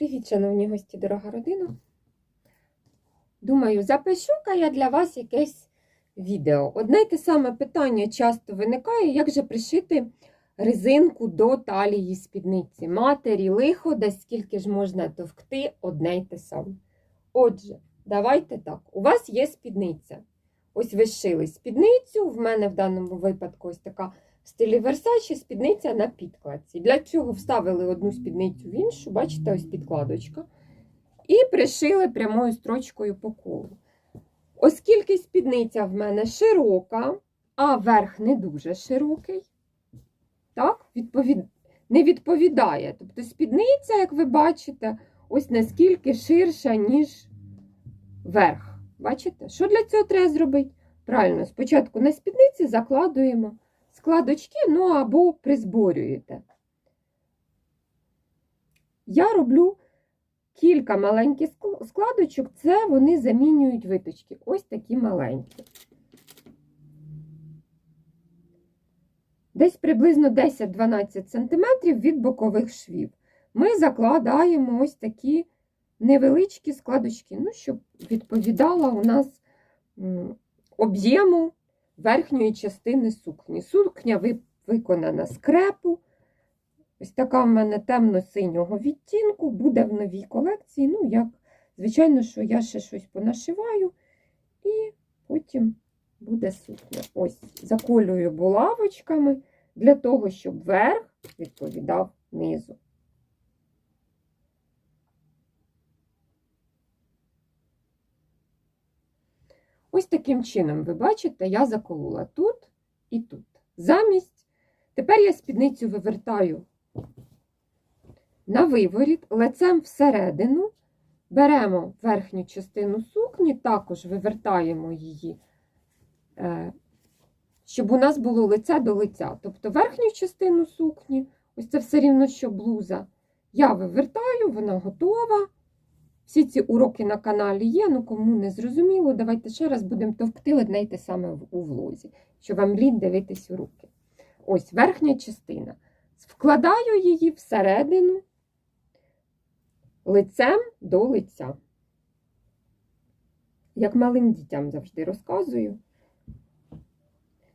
Привіт, шановні гості, дорога родина. Думаю, запишу-ка я для вас якесь відео. Одне й те саме питання часто виникає, як же пришити резинку до талії спідниці. Матері лихо, десь скільки ж можна товкти, одне й те саме. Отже, давайте так. У вас є спідниця. Ось ви шили спідницю. В мене в даному випадку ось така в стилі Versace спідниця на підкладці. Для цього вставили одну спідницю в іншу, бачите, ось підкладочка. І пришили прямою строчкою по колу. Оскільки спідниця в мене широка, а верх не дуже широкий, так, відповід... не відповідає. Тобто спідниця, як ви бачите, ось наскільки ширша, ніж верх. Бачите? Що для цього треба зробити? Правильно, спочатку на спідниці закладуємо складочки, ну або призборюєте. Я роблю кілька маленьких складочок, це вони замінюють виточки. Ось такі маленькі. Десь приблизно 10-12 см від бокових швів. Ми закладаємо ось такі невеличкі складочки, ну, щоб відповідала у нас об'єму верхньої частини сукні. Сукня виконана з крепу. Ось така в мене темно-синього відтінку, буде в новій колекції. Ну, як, звичайно, що я ще щось понашиваю, і потім буде сукня. Ось, заколюю булавочками для того, щоб верх відповідав низу. Ось таким чином, ви бачите, я заколола тут і тут. Замість, тепер я спідницю вивертаю на виворіт, лицем всередину, беремо верхню частину сукні, також вивертаємо її, е, щоб у нас було лице до лиця. Тобто верхню частину сукні, ось це все рівно, що блуза, я вивертаю, вона готова. Всі ці уроки на каналі є, ну кому не зрозуміло, давайте ще раз будемо товкти одне й те саме у влозі, що вам лінь дивитись уроки. Ось верхня частина. Вкладаю її всередину лицем до лиця. Як малим дітям завжди розказую.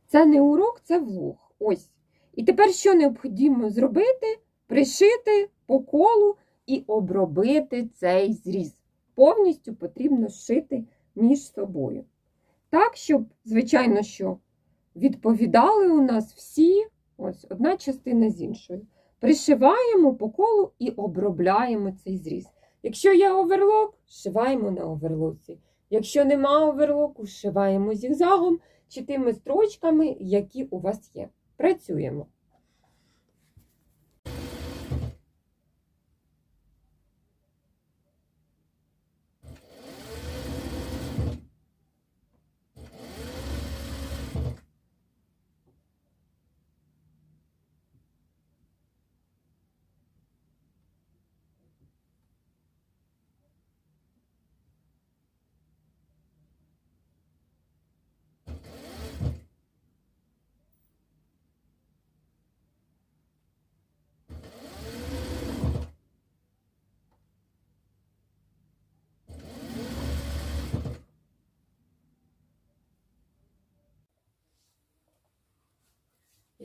Це не урок, це влог. Ось. І тепер що необхідно зробити? Пришити по колу і обробити цей зріз. Повністю потрібно зшити між собою. Так, щоб, звичайно, що відповідали у нас всі, ось одна частина з іншою. Пришиваємо по колу і обробляємо цей зріз. Якщо є оверлок, зшиваємо на оверлоці. Якщо нема оверлоку, зшиваємо зігзагом чи тими строчками, які у вас є. Працюємо.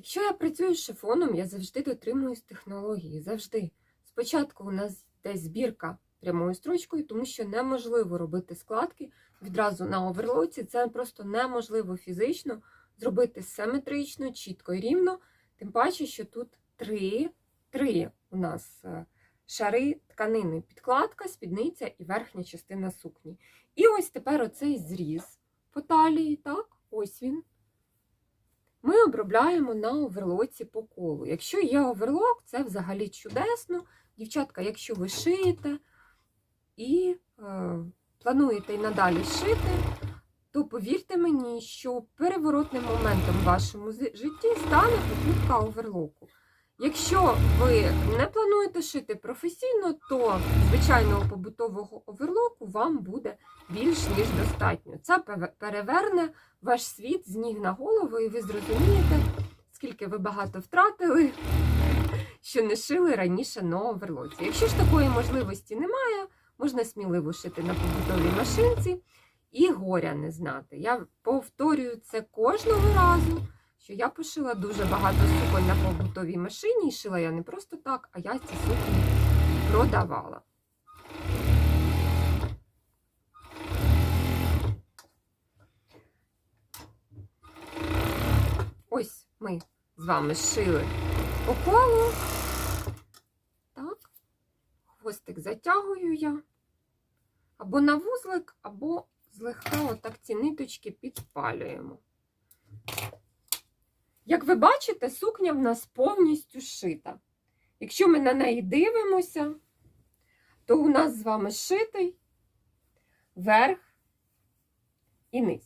Якщо я працюю з шифоном, я завжди дотримуюсь технології. Завжди. Спочатку у нас йде збірка прямою строчкою, тому що неможливо робити складки відразу на оверлоці. Це просто неможливо фізично зробити симетрично, чітко і рівно. Тим паче, що тут три, три у нас е, шари тканини: підкладка, спідниця і верхня частина сукні. І ось тепер оцей зріз по талії, так, ось він ми обробляємо на оверлоці по колу. Якщо є оверлок, це взагалі чудесно. Дівчатка, якщо ви шиєте і е, плануєте і надалі шити, то повірте мені, що переворотним моментом в вашому житті стане покупка оверлоку. Якщо ви не плануєте шити професійно, то звичайного побутового оверлоку вам буде більш ніж достатньо. Це переверне ваш світ з ніг на голову, і ви зрозумієте, скільки ви багато втратили, що не шили раніше на оверлоці. Якщо ж такої можливості немає, можна сміливо шити на побутовій машинці і горя не знати. Я повторюю це кожного разу, що я пошила дуже багато суконь на побутовій машині, і шила я не просто так, а я ці сукні продавала. Ось ми з вами шили по колу. Так, хвостик затягую я. Або на вузлик, або злегка отак ці ниточки підпалюємо. Як ви бачите, сукня в нас повністю шита. Якщо ми на неї дивимося, то у нас з вами шитий верх і низ.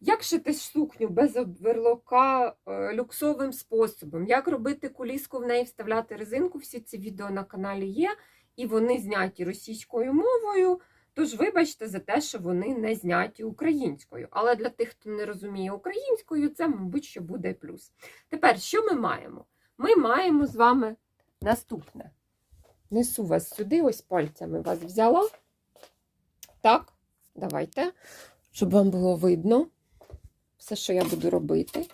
Як шити сукню без обверлока е, люксовим способом? Як робити куліску в неї, вставляти резинку? Всі ці відео на каналі є, і вони зняті російською мовою. Тож, вибачте за те, що вони не зняті українською. Але для тих, хто не розуміє українською, це, мабуть, що буде плюс. Тепер, що ми маємо? Ми маємо з вами наступне. Несу вас сюди, ось пальцями вас взяла. Так, давайте, щоб вам було видно все, що я буду робити.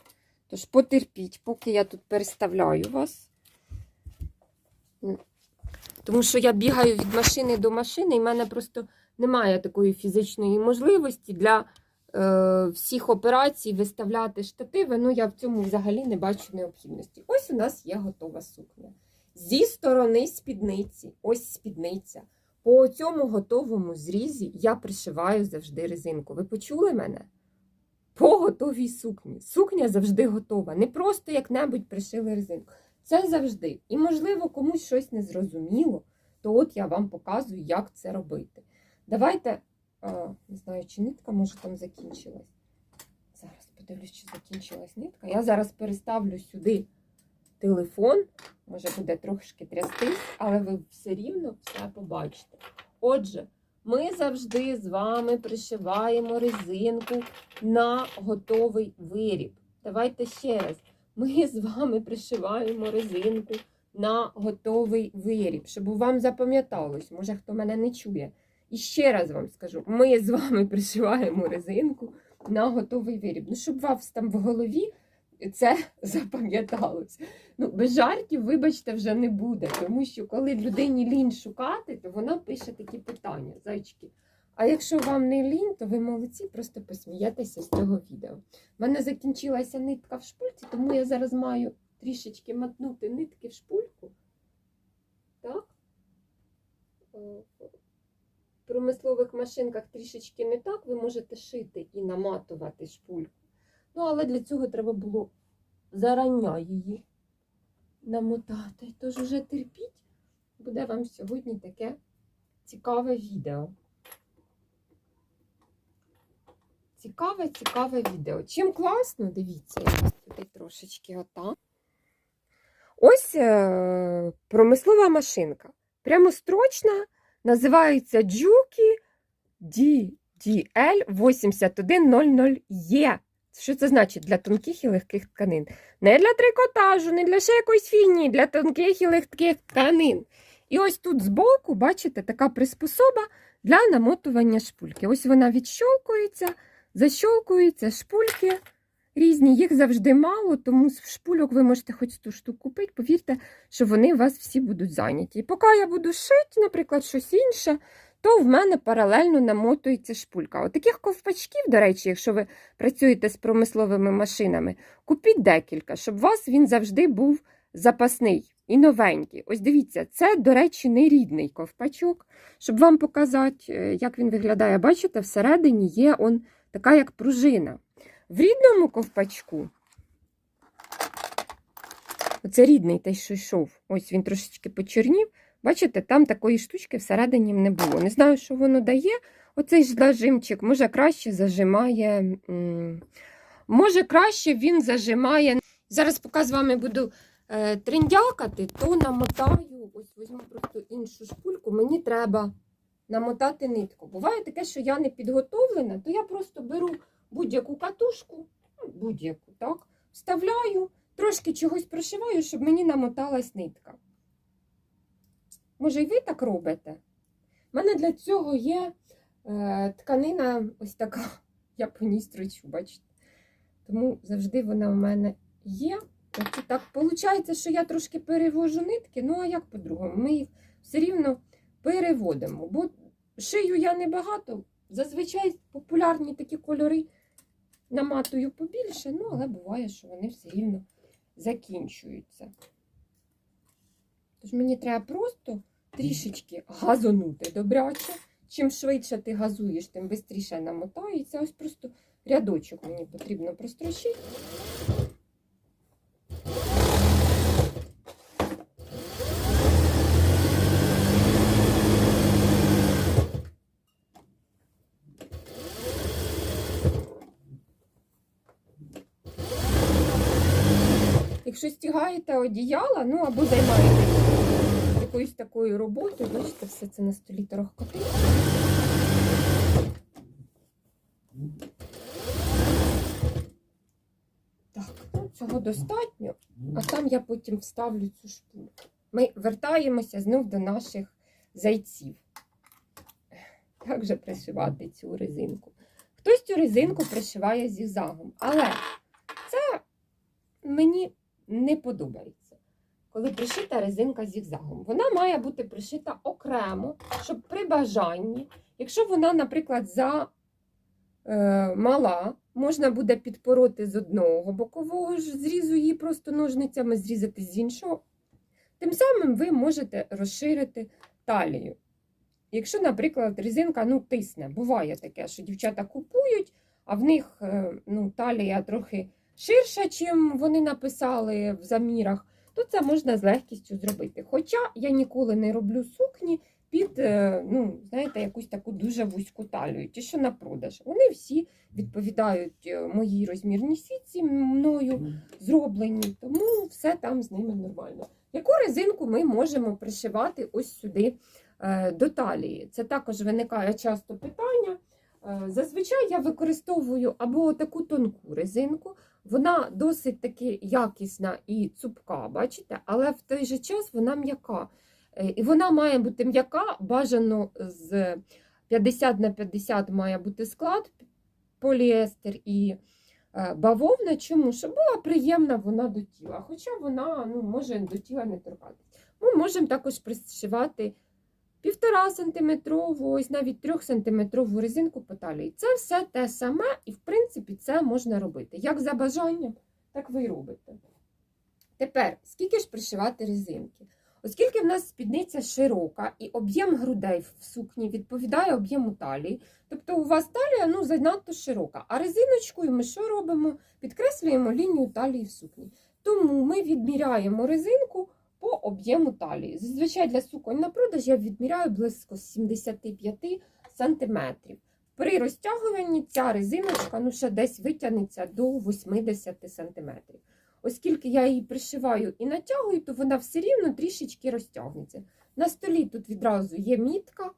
Тож потерпіть, поки я тут переставляю вас. Тому що я бігаю від машини до машини, і в мене просто немає такої фізичної можливості для е, всіх операцій виставляти штативи. Ну, я в цьому взагалі не бачу необхідності. Ось у нас є готова сукня. Зі сторони спідниці, ось спідниця. По цьому готовому зрізі я пришиваю завжди резинку. Ви почули мене? По готовій сукні. Сукня завжди готова. Не просто як-небудь пришили резинку. Це завжди. І, можливо, комусь щось не зрозуміло, то от я вам показую, як це робити. Давайте, не знаю, чи нитка може там закінчилась. Зараз подивлюсь, чи закінчилась нитка. Я зараз переставлю сюди телефон, може буде трошки трястись, але ви все рівно все побачите. Отже, ми завжди з вами пришиваємо резинку на готовий виріб. Давайте ще раз. Ми з вами пришиваємо резинку на готовий виріб, щоб вам запам'яталось, може хто мене не чує. І ще раз вам скажу: ми з вами пришиваємо резинку на готовий виріб. Ну, щоб вас там в голові це запам'яталось. Ну, без жартів, вибачте, вже не буде, тому що коли людині лінь шукати, то вона пише такі питання, зайчики. А якщо вам не лінь, то ви молодці, просто посмієтеся з цього відео. У мене закінчилася нитка в шпульці, тому я зараз маю трішечки матнути нитки в шпульку. Так? Промислових машинках трішечки не так, ви можете шити і наматувати шпульку. Ну, але для цього треба було зарання її намотати. Тож уже терпіть, буде вам сьогодні таке цікаве відео. Цікаве, цікаве відео. Чим класно, дивіться, я туди трошечки отак. Ось е, промислова машинка. Прямострочна, називається Juki DDL 8100E. Що це значить для тонких і легких тканин? Не для трикотажу, не для ще якоїсь фігні, для тонких і легких тканин. І ось тут збоку, бачите, така приспособа для намотування шпульки. Ось вона відщолкується, защолкується, шпульки різні, їх завжди мало, тому з шпульок ви можете хоч ту штуку купити. Повірте, що вони у вас всі будуть зайняті. Поки я буду шити, наприклад, щось інше, то в мене паралельно намотується шпулька. От таких ковпачків, до речі, якщо ви працюєте з промисловими машинами, купіть декілька, щоб у вас він завжди був запасний і новенький. Ось дивіться, це, до речі, не рідний ковпачок. Щоб вам показати, е, як він виглядає, бачите, всередині є он така, як пружина. В рідному ковпачку, оце рідний той, що йшов, ось він трошечки почорнів. Бачите, там такої штучки всередині не було. Не знаю, що воно дає. Оцей ж зажимчик, може, краще зажимає. Може, краще він зажимає. Зараз, поки з вами буду е, триндякати, то намотаю, ось візьму просто іншу шпульку, мені треба намотати нитку. Буває таке, що я не підготовлена, то я просто беру будь-яку катушку, ну, будь-яку, так, вставляю трошки чогось прошиваю, щоб мені намоталась нитка. Може, і ви так робите? У мене для цього є е, тканина ось така, я по ній строчу, бачите? Тому завжди вона у мене є. Оце так виходить, що я трошки перевожу нитки, ну а як по-другому? Ми їх все рівно переводимо. Бо шию я небагато. Зазвичай популярні такі кольори наматую побільше, ну але буває, що вони все рівно закінчуються. Тож мені треба просто трішечки газонути добряче. Чим швидше ти газуєш, тим швидше намотається. Ось просто рядочок мені потрібно прострочити. Якщо стягаєте одіяла, ну або займаєтесь якоюсь такою роботою, бачите, все це на столі торохкотить. Так, ну цього достатньо, а там я потім вставлю цю шпульку. Ми вертаємося знов до наших зайців. Як же пришивати цю резинку? Хтось цю резинку пришиває зігзагом, але це мені не подобається, коли пришита резинка зігзагом. Вона має бути пришита окремо, щоб при бажанні, якщо вона, наприклад, за е, мала, можна буде підпороти з одного бокового ж зрізу її просто ножницями зрізати з іншого. Тим самим ви можете розширити талію. Якщо, наприклад, резинка ну, тисне, буває таке, що дівчата купують, а в них е, ну, талія трохи ширша, чим вони написали в замірах, то це можна з легкістю зробити. Хоча я ніколи не роблю сукні під е, ну, знаєте, якусь таку дуже вузьку талію, ті, що на продаж. Вони всі відповідають е, моїй розмірній сітці мною зроблені, тому все там з ними нормально. Яку резинку ми можемо пришивати ось сюди е, до талії? Це також виникає часто питання. Е, Зазвичай я використовую або таку тонку резинку, вона досить таки якісна і цупка, бачите, але в той же час вона м'яка. Е, І вона має бути м'яка, бажано з 50 на 50 має бути склад, поліестер і е, бавовна. Чому? Щоб була приємна вона до тіла, хоча вона ну, може до тіла не торкатися. Ми можемо також пришивати півтора сантиметрову, ось навіть трьох сантиметрову резинку по талії. Це все те саме, і в принципі це можна робити. Як за бажанням, так ви і робите. Тепер, скільки ж пришивати резинки? Оскільки в нас спідниця широка і об'єм грудей в сукні відповідає об'єму талії, тобто у вас талія ну, занадто широка, а резиночкою ми що робимо? Підкреслюємо лінію талії в сукні. Тому ми відміряємо резинку об'єму талії. Зазвичай для суконь на продаж я відміряю близько 75 см. При розтягуванні ця резиночка ну, ще десь витягнеться до 80 см. Оскільки я її пришиваю і натягую, то вона все рівно трішечки розтягнеться. На столі тут відразу є мітка.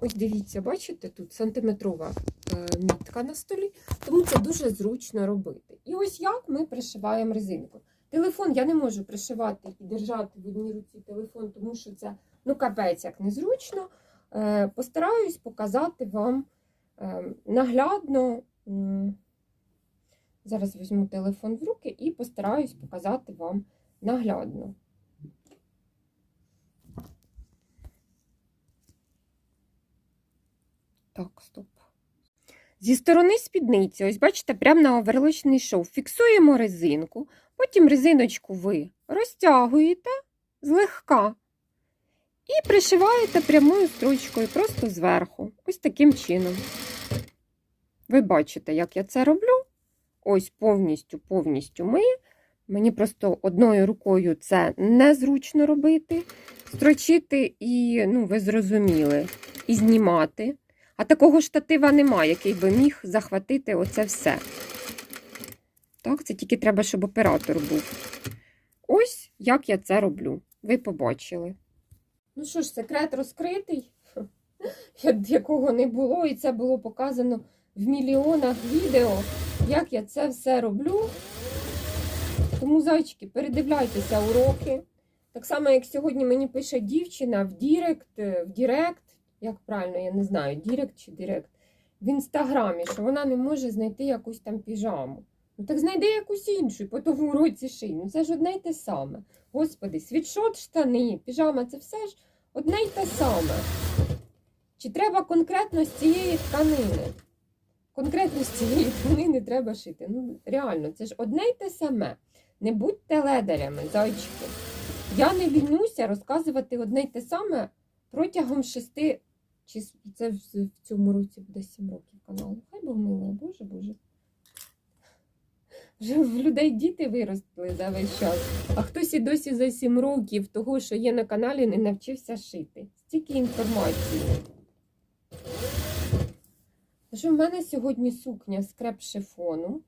Ось дивіться, бачите, тут сантиметрова е, мітка на столі, тому це дуже зручно робити. І ось як ми пришиваємо резинку. Телефон я не можу пришивати і держати в одній руці телефон, тому що це ну, капець як незручно. Е, Постараюсь показати вам е, наглядно. Зараз візьму телефон в руки і постараюсь показати вам наглядно. Так, стоп. Зі сторони спідниці, ось бачите, прямо на оверлочний шов. Фіксуємо резинку, потім резиночку ви розтягуєте злегка і пришиваєте прямою строчкою просто зверху. Ось таким чином. Ви бачите, як я це роблю. Ось повністю, повністю ми. Мені просто одною рукою це незручно робити, строчити і, ну, ви зрозуміли, і знімати. А такого штатива немає, який би міг захватити оце все. Так, це тільки треба, щоб оператор був. Ось як я це роблю. Ви побачили. Ну що ж, секрет розкритий, якого не було, і це було показано в мільйонах відео, як я це все роблю. Тому, зайчики, передивляйтеся уроки. Так само, як сьогодні мені пише дівчина в Дірект, е, в Дірект, як правильно, я не знаю, Дірект чи Дірект, в інстаграмі, що вона не може знайти якусь там піжаму. Ну так знайди якусь іншу, по тому уроці ший. Ну це ж одне й те саме. Господи, світшот, штани, піжама це все ж одне й те саме. Чи треба конкретно з цієї тканини? Конкретно з цієї тканини треба шити. Ну, реально, це ж одне й те саме. Не будьте ледарями, зайчики. Я не лінюся розказувати одне й те саме протягом шести, чи це в, цьому році буде сім років каналу. Хай Бог милує, Боже Боже. Вже в людей діти виросли за весь час, а хтось і досі за сім років того, що є на каналі, не навчився шити. Стільки інформації. Що в мене сьогодні сукня з креп шифону.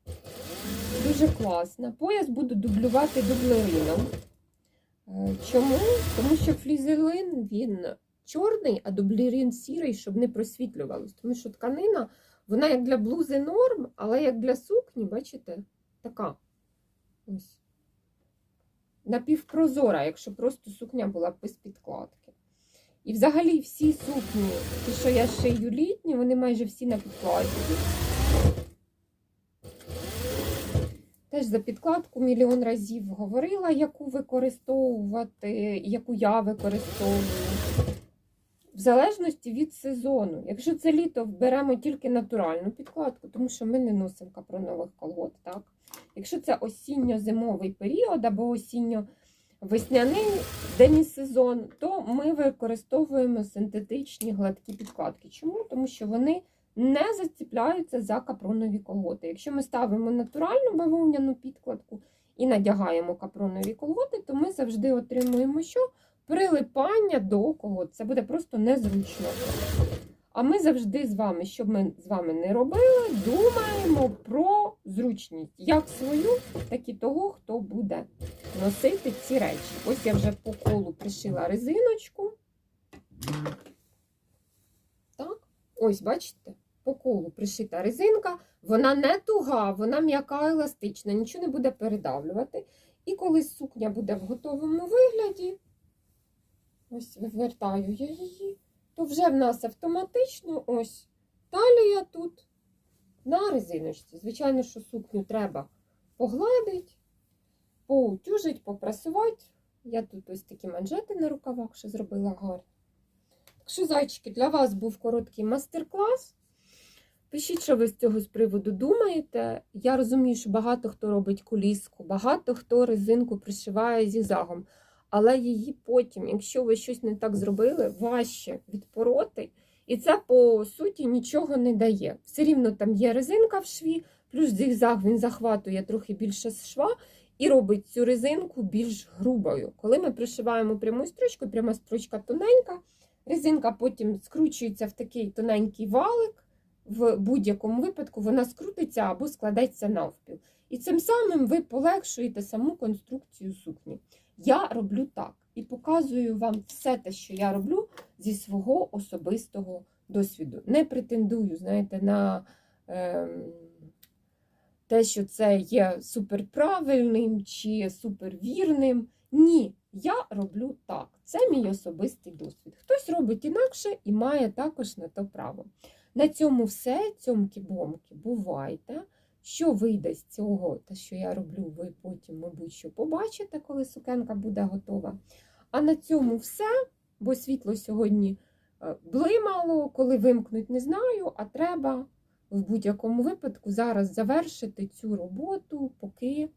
Дуже класна. Пояс буду дублювати дублерином. Е, Чому? Тому що флізелин він чорний, а дублерин сірий, щоб не просвітлювалось. Тому що тканина, вона як для блузи норм, але як для сукні, бачите, така. Ось. Напівпрозора, якщо просто сукня була без підкладки. І взагалі всі сукні, ті, що я шию літні, вони майже всі на підкладці. Теж за підкладку мільйон разів говорила, яку використовувати, яку я використовую. В залежності від сезону. Якщо це літо, беремо тільки натуральну підкладку, тому що ми не носимо капронових колгот. Так? Якщо це осінньо-зимовий період або осінньо-весняний демісезон, то ми використовуємо синтетичні гладкі підкладки. Чому? Тому що вони не заціпляються за капронові колготи. Якщо ми ставимо натуральну бавовняну підкладку і надягаємо капронові колготи, то ми завжди отримуємо що? Прилипання до колгот. Це буде просто незручно. А ми завжди з вами, щоб ми з вами не робили, думаємо про зручність як свою, так і того, хто буде носити ці речі. Ось я вже по колу пришила резиночку. Так, ось, бачите, по колу пришита резинка. Вона не туга, вона м'яка еластична, нічого не буде передавлювати. І коли сукня буде в готовому вигляді, ось вивертаю я її, то вже в нас автоматично ось талія тут на резиночці. Звичайно, що сукню треба погладити, поутюжить, попрасувати. Я тут ось такі манжети на рукавах, що зробила гарно. Так що, зайчики, для вас був короткий мастер-клас. Пишіть, що ви з цього з приводу думаєте. Я розумію, що багато хто робить куліску, багато хто резинку пришиває зігзагом. Але її потім, якщо ви щось не так зробили, важче відпороти. І це, по суті, нічого не дає. Все рівно там є резинка в шві, плюс зігзаг він захватує трохи більше з шва і робить цю резинку більш грубою. Коли ми пришиваємо прямою строчкою, пряма строчка тоненька, резинка потім скручується в такий тоненький валик. В будь-якому випадку вона скрутиться або складеться навпіл. І цим самим ви полегшуєте саму конструкцію сукні. Я роблю так і показую вам все те, що я роблю зі свого особистого досвіду. Не претендую, знаєте, на ем, те, що це є суперправильним чи супервірним. Ні, я роблю так. Це мій особистий досвід. Хтось робить інакше і має також на то право. На цьому все, цьомки-бомки, бувайте. Що вийде з цього, те, що я роблю, ви потім, мабуть, що побачите, коли сукенка буде готова. А на цьому все, бо світло сьогодні е, блимало, коли вимкнуть, не знаю, а треба в будь-якому випадку зараз завершити цю роботу, поки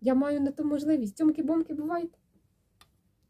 я маю на то можливість. Цьомки-бомки, бувайте!